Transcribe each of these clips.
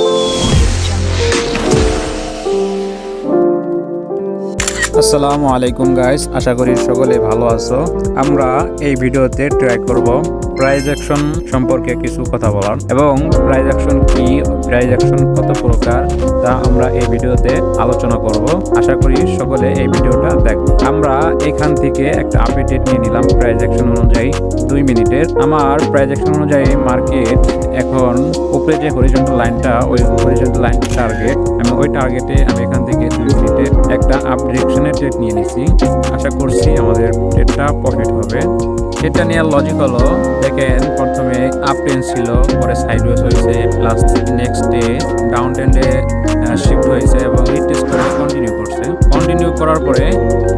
Oh. আসসালামু আলাইকুম guys আশা করি সকলে ভালো আছো। আমরা এই ভিডিওতে ট্রাই করব প্রাইজ অ্যাকশন সম্পর্কে কিছু কথা বলার এবং প্রাইজ অ্যাকশন কি প্রাইজ অ্যাকশন কত প্রকার, তা আমরা এই ভিডিওতে আলোচনা করব। আশা করি সকলে এই ভিডিওটা দেখ। আমরা এখান থেকে একটা আপডেট নিয়ে নিলাম প্রাইজ অ্যাকশন অনুযায়ী দুই মিনিটের। আমার প্রাইজ অ্যাকশন অনুযায়ী মার্কেট এখন উপরে যে হরিজন্টাল লাইনটা ওই হরিজন্টাল লাইন টার্গেট আমি ওই টার্গেটে আমি এখান থেকে দুই মিনিটের একটা আপ ডিরেকশনের ট্রেড নিয়ে নিছি। আশা করছি আমাদের ট্রেডটা প্রফিট হবে। এটা নিয়ে লজিক হলো দেখেন, প্রথমে আপ টেন ছিল, পরে সাইড ওয়েস হয়েছে প্লাস নেক্সট ডে ডাউন ট্রেন্ডে শিফট হয়েছে এবং রিটেস্ট কন্টিনিউ করছে। কন্টিনিউ করার পরে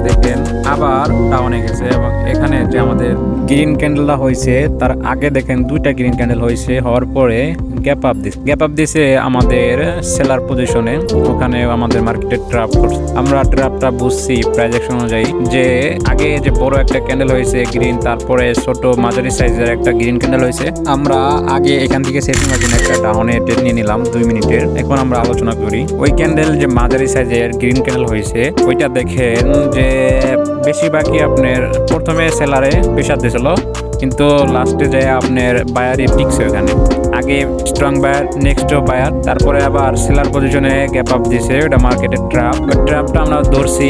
দেখেন আবার ডাউনে গেছে এবং এখানে যে আমাদের গ্রিন ক্যান্ডেলটা হয়েছে, তার আগে দেখেন দুইটা গ্রিন ক্যান্ডেল হয়েছে, হওয়ার পরে গ্যাপ আপ দিস গ্যাপ আপ দিছে আমাদের সেলার পজিশনে ওখানে আমাদের মার্কেটে ট্রাপ করছে। আমরা ট্রাপটা বুঝছি প্রাইজেকশন অনুযায়ী যে আগে যে বড় একটা ক্যান্ডেল হয়েছে গ্রিন তারপরে ছোট মাঝারি সাইজের একটা গ্রিন ক্যান্ডেল হয়েছে। আমরা আগে এখান থেকে সেটিং একটা ডাউনে ডেট নিয়ে নিলাম দুই মিনিটের। এখন আমরা আলোচনা করি ওই ক্যান্ডেল যে মাঝারি সাইজের গ্রিন ক্যান্ডেল হয়েছে ওইটা দেখেন যে বেশিরভাগই আপনার প্রথমে সেলারে প্রেশার দিয়েছিল কিন্তু লাস্টে যে আপনার বায়ারই টিকছে ওখানে আগে স্ট্রং বায়ার নেক্সট বায়ার তারপরে আবার সেলার পজিশনে গ্যাপ আপ দিছে ওটা মার্কেটের ট্রাপ ট্রাপটা আমরা ধরছি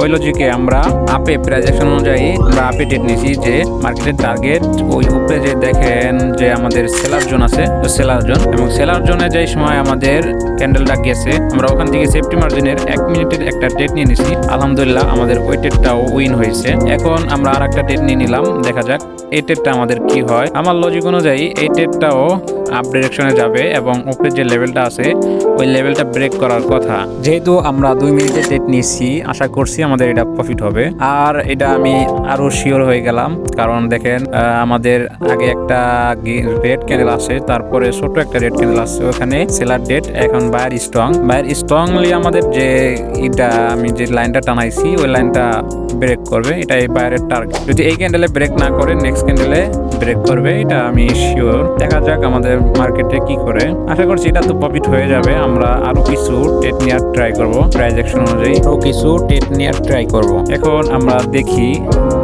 ওই লজিকে আমরা আপে প্রাইজেকশন অনুযায়ী আমরা আপে ডেট নিয়েছি যে মার্কেটের টার্গেট ওই উপরে যে দেখেন যে আমাদের সেলার জোন আছে সেলার জোন এবং সেলার জোনে যে সময় আমাদের ক্যান্ডেলটা গেছে, আমরা ওখান থেকে সেফটি মার্জিনের এক মিনিটের একটা ডেট নিয়ে নিছি। আলহামদুলিল্লাহ আমাদের ওই ডেটটাও উইন হয়েছে। এখন আমরা আর একটা ডেট নিয়ে নিলাম, দেখা যাক এই টেটটা আমাদের কি হয়। আমার লজিক অনুযায়ী এই টেটটাও আপ ডিরেকশনে যাবে এবং উপরে যে লেভেলটা আছে, ওই লেভেলটা ব্রেক করার কথা। যেহেতু আমরা দুই মিনিটের ডেট নিচ্ছি আশা করছি আমাদের এটা প্রফিট হবে। আর এটা আমি আরও শিওর হয়ে গেলাম, কারণ দেখেন আমাদের আগে একটা রেড ক্যান্ডেল আছে তারপরে ছোট একটা রেড ক্যান্ডেল আছে ওখানে সেলার ডেট এখন বায়ার স্ট্রং বায়ার স্ট্রংলি আমাদের যে এটা আমি যে লাইনটা টানাইছি, ওই লাইনটা ব্রেক করবে, এটা এই বাইরের টার্গেট যদি এই ক্যান্ডেলে ব্রেক না করে নেক্সট ক্যান্ডেলে ব্রেক করবে, এটা আমি শিওর দেখা যাক আমাদের মার্কেটে কি করে? আশা করছি এটা তো প্রফিট হয়ে যাবে। আমরা আরও কিছু টেট নেওয়ার ট্রাই করব। প্রাইজেকশন অনুযায়ী আরও কিছু টেট নেওয়ার ট্রাই করব। এখন আমরা দেখি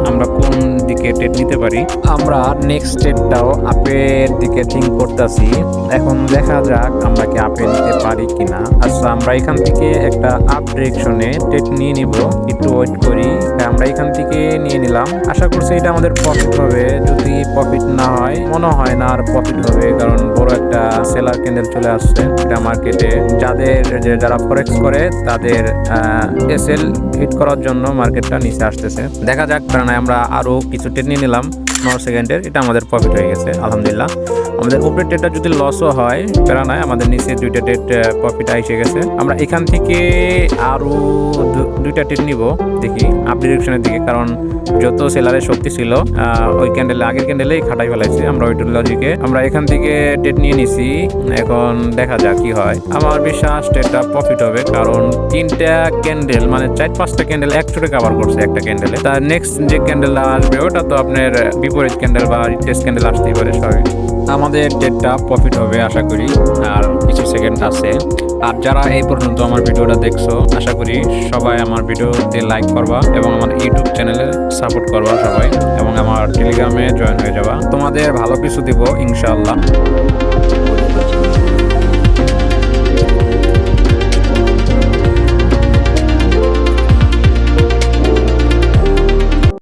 আমরা কোন দিকে টেট নিতে পারি। আমরা নেক্সট টেটটাও আপের দিকে থিঙ্ক করতেছি। এখন দেখা যাক আমরা কি আপে নিতে পারি কিনা। আচ্ছা আমরা এখান থেকে একটা আপ ডিরেকশনে টেট নিয়ে নিব। একটু ওয়েট করি। আমরা এখান থেকে নিয়ে নিলাম। আশা করছি এটা আমাদের প্রফিট হবে। যদি প্রফিট না হয়, মনে হয় না আর প্রফিট হবে। কারণ সেলার ক্যান্ডেল চলে আসছে এটা মার্কেটে যাদের যারা ফরেক্স করে, তাদের এসএল হিট করার জন্য মার্কেটটা নিচে আসতেছে। দেখা যাক কারণ আমরা আরও কিছু নিয়ে নিলাম। ন সেকেন্ডের, এটা আমাদের প্রফিট হয়ে গেছে, আলহামদুলিল্লাহ। আমাদের উপরের ডেটটা যদি লসও হয় প্যারা নয় আমাদের নিচে দুইটা ডেট প্রফিট এসে গেছে। আমরা এখান থেকে আরও দুইটা ডেট নিব, দেখি আপ ডিরেকশনের দিকে, কারণ যত সেলারের শক্তি ছিল ওই ক্যান্ডেলে আগের ক্যান্ডেলেই খাটাই ফেলাইছে, আমরা ওই লজিকে আমরা এখান থেকে ডেট নিয়ে নিছি, এখন দেখা যাক কি হয়। আমার বিশ্বাস ডেটটা প্রফিট হবে, কারণ তিনটা ক্যান্ডেল মানে চার, পাঁচটা ক্যান্ডেল একচোটে কভার করছে একটা ক্যান্ডেলে তার নেক্সট যে ক্যান্ডেল আসবে, ওটা তো আপনার বিপরীত ক্যান্ডেল বা টেস্ট ক্যান্ডেল আসতেই পারে সবাই আমাদের ডেটটা প্রফিট হবে, আশা করি। আর কিছু সেকেন্ড আছে। আর যারা এই পর্যন্ত আমার ভিডিওটা দেখছ, আশা করি সবাই আমার ভিডিওতে লাইক করবা এবং আমার ইউটিউব চ্যানেলে সাপোর্ট করবা সবাই এবং আমার টেলিগ্রামে জয়েন হয়ে যাবা। তোমাদের ভালো কিছু দিব, ইনশাআল্লাহ।